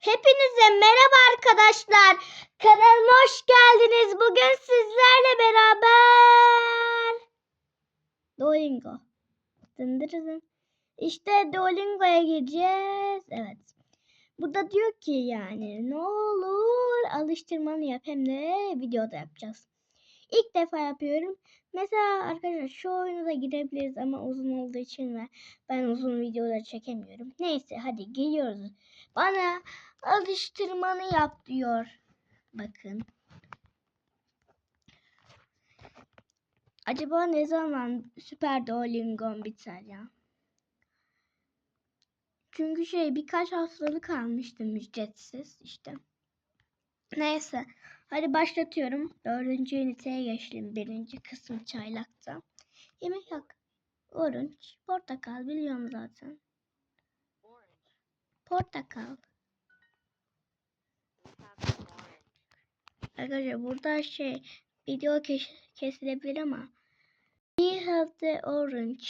Hepinize merhaba arkadaşlar. Kanalıma hoş geldiniz. Bugün sizlerle beraber Duolingo. Dındırızın. İşte Duolingo'ya gireceğiz. Evet. Burada diyor ki yani ne olur alıştırmanı yap hem de videoda yapacağız. İlk defa yapıyorum. Mesela arkadaşlar şu oyuna da girebiliriz ama uzun olduğu için ve ben uzun videoları çekemiyorum. Neyse hadi geliyoruz. Bana alıştırmanı yap diyor. Bakın. Acaba ne zaman Süper Duolingo'm biter ya? Çünkü şey birkaç haftalık kalmıştım ücretsiz işte. Neyse. Hadi başlatıyorum. Dördüncü üniteye geçtim. Birinci kısım çaylakta. Yemek yok. Orange. Portakal biliyorum zaten. Portakal. Arkadaşlar burada şey video kes kesilebilir ama We have the orange.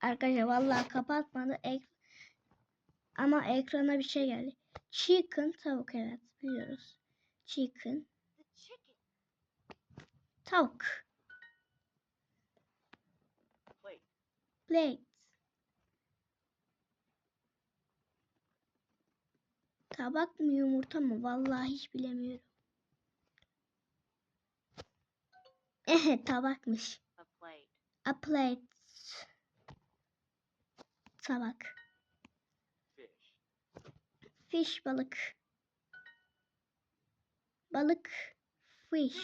Arkadaşlar vallahi kapatmadı. Ek ama ekrana bir şey geldi. Chicken tavuk evet biliyoruz. Chicken tavuk. Plate. Tabak mı yumurta mı? Vallahi hiç bilemiyorum. Evet tabakmış. a plate, A plate. Tabak. fish, Fish balık. Balık. Fish.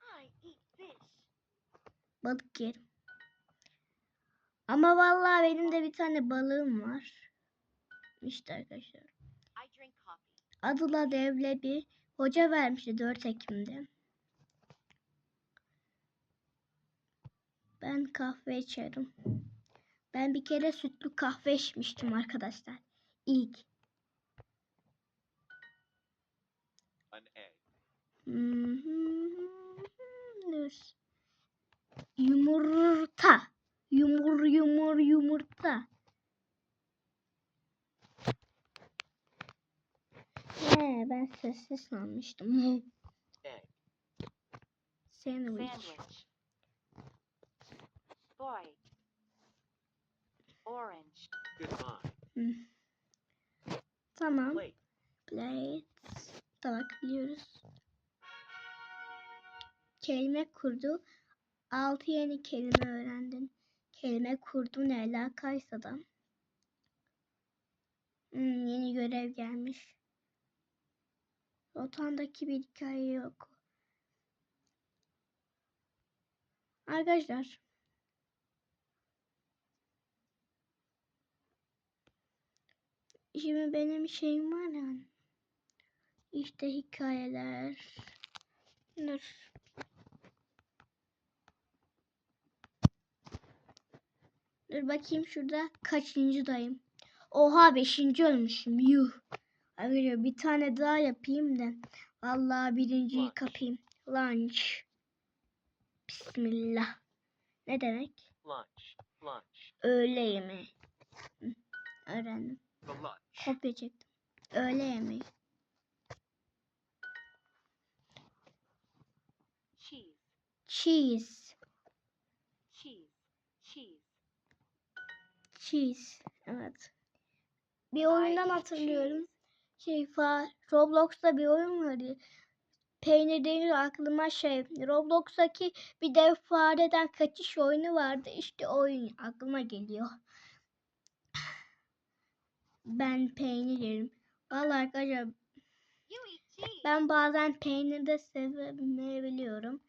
I eat fish. Balık yerim. Ama vallahi benim de bir tane balığım var. İşte arkadaşlar. Adıla Devle bir hoca vermişti 4 Ekim'de. Ben kahve içerim. Ben bir kere sütlü kahve içmiştim arkadaşlar. İlk. An egg. Dur. Yumurta. Yumur yumur yumurta. He, ben sessiz sanmıştım. Sandwich. Sandwich. Boy. Orange. Goodbye. Tamam. Plate. Plate. Tabak biliyoruz. Kelime kurdu. 6 yeni kelime öğrendin. Kelime kurdu ne alakaysa da. Hmm, yeni görev gelmiş. Rotandaki bir hikaye yok. Arkadaşlar. Şimdi benim şeyim var ya. İşte hikayeler. Dur. Dur bakayım şurada kaçıncı dayım. Oha beşinci olmuşum. Yuh. Arkadaşlar bir tane daha yapayım da. Vallahi birinciyi Lunch. kapayım. Lunch. Bismillah. Ne demek? Lunch. Lunch. Öğle yemeği. Hı, Öğrendim. Kopya çektim. Öğle yemeği. Cheese. Cheese. Cheese. Cheese. Evet. Bir oyundan hatırlıyorum. Şey Roblox'ta bir oyun vardı. Peynir deyince aklıma şey Roblox'taki bir dev fareden kaçış oyunu vardı. İşte oyun aklıma geliyor. Ben peynir yerim. Vallahi arkadaşlar ben bazen peynir de sevemeyebiliyorum.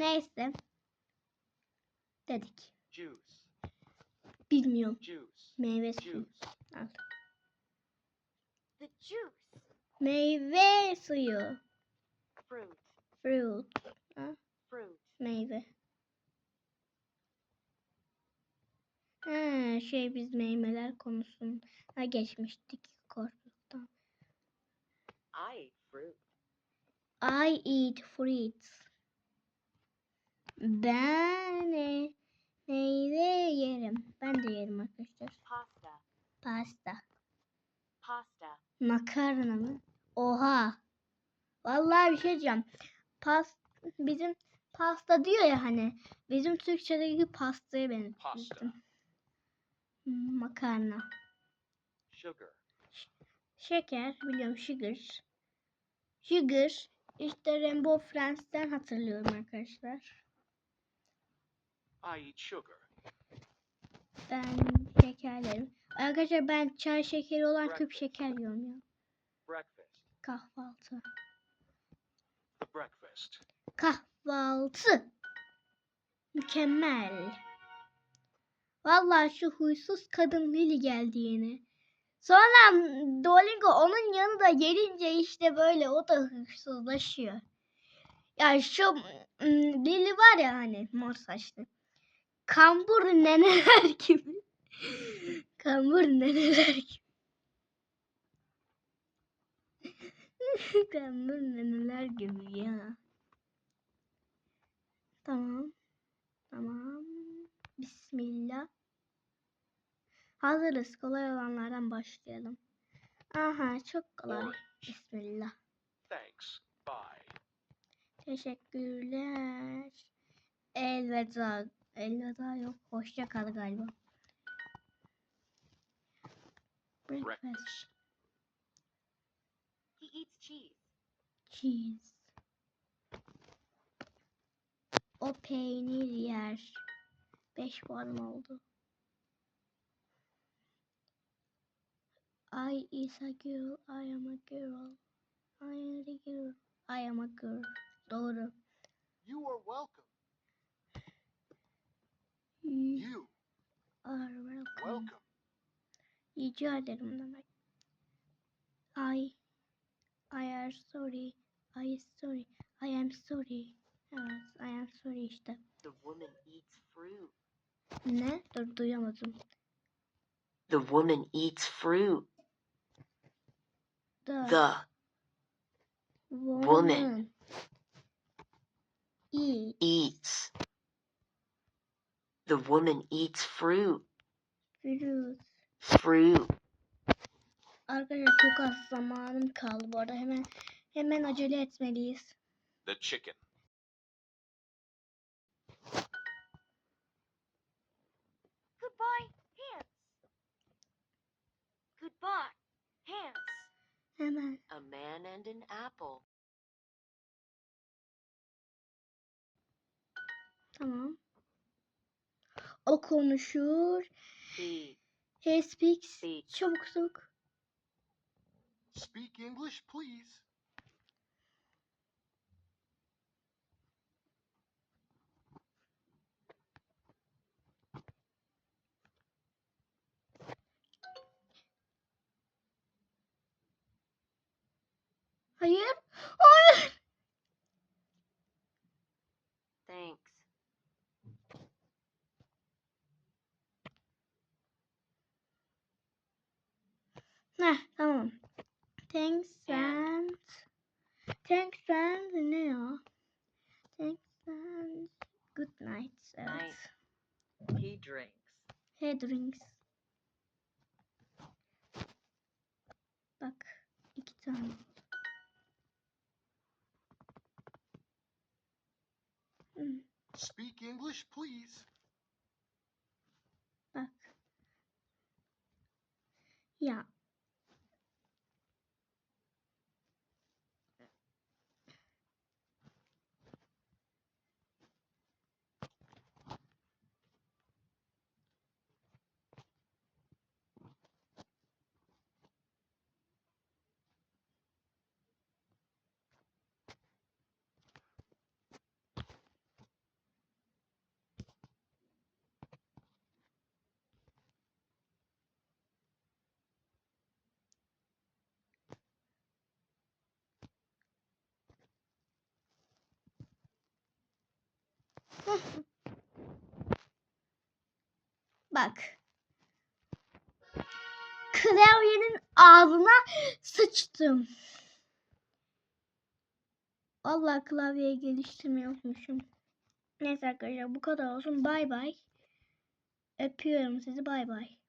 Neyse. Dedik. Juice. Bilmiyorum. Juice. Meyve suyu. Al. The juice. Meyve suyu. Fruit. Fruit. Fruit. Meyve. Ha, şey biz meyveler konusuna geçmiştik. korktuktan. I eat fruit. I eat fruits. Ben e, meyve yerim. Ben de yerim arkadaşlar. Pasta. Pasta. Pasta. Makarna mı? Oha. Vallahi bir şey diyeceğim. Pas bizim pasta diyor ya hani. Bizim Türkçedeki pastaya benzettim. Hmm, Makarna. Sugar. Şeker biliyorum sugar. Sugar. İşte Rainbow Friends'ten hatırlıyorum arkadaşlar. I eat sugar. Ben şekerlerim. Arkadaşlar ben çay şekeri olan küp şeker yiyorum ya. Breakfast. Kahvaltı. Breakfast. Kahvaltı. Mükemmel. Vallahi şu huysuz kadın Lili geldi yine. Sonra Duolingo onun yanında gelince işte böyle o da hırsızlaşıyor. Ya şu mm, Lili var ya hani mor saçlı. Kambur neneler gibi. Kambur neneler gibi. Kambur neneler gibi ya. Tamam. Tamam. Bismillah. Hazırız. Kolay olanlardan başlayalım. Aha çok kolay. Bismillah. Thanks. Bye. Teşekkürler. Elveda. Elveda yok. Hoşça kal galiba. Breakfast. He eats cheese. Cheese. O peynir yer. Beş puanım oldu. I is a girl, I am a girl. I am a girl, I am a girl. Doğru. You are welcome. welcome. Rica ederim demek. I, I are sorry. I sorry. I am sorry. Evet, I am sorry işte. The woman eats fruit. Ne? Dur duyamadım. The woman eats fruit. The, The woman eat eats. The woman eats fruit. fruit. Fruit. Arkadaşlar çok az zamanım kaldı bu arada hemen hemen acele etmeliyiz. The chicken. Goodbye, hands. Goodbye, hands. Hemen. A man and an apple. Tamam. O konuşur. He He speaks. speaks. Çabuk çabuk. Speak English, please. Hayır. Hayır. Thanks And- and Thanks and ne ya? Thanks and good night. Evet. Night. He drinks. He drinks. Bak iki tane. Hmm, Speak English, please. bak. Ya. Bak. klavyenin ağzına sıçtım. Allah klavyeyi geliştirmeyi unutmuşum. Neyse arkadaşlar bu kadar olsun. Bay bay. Öpüyorum sizi. Bay bay.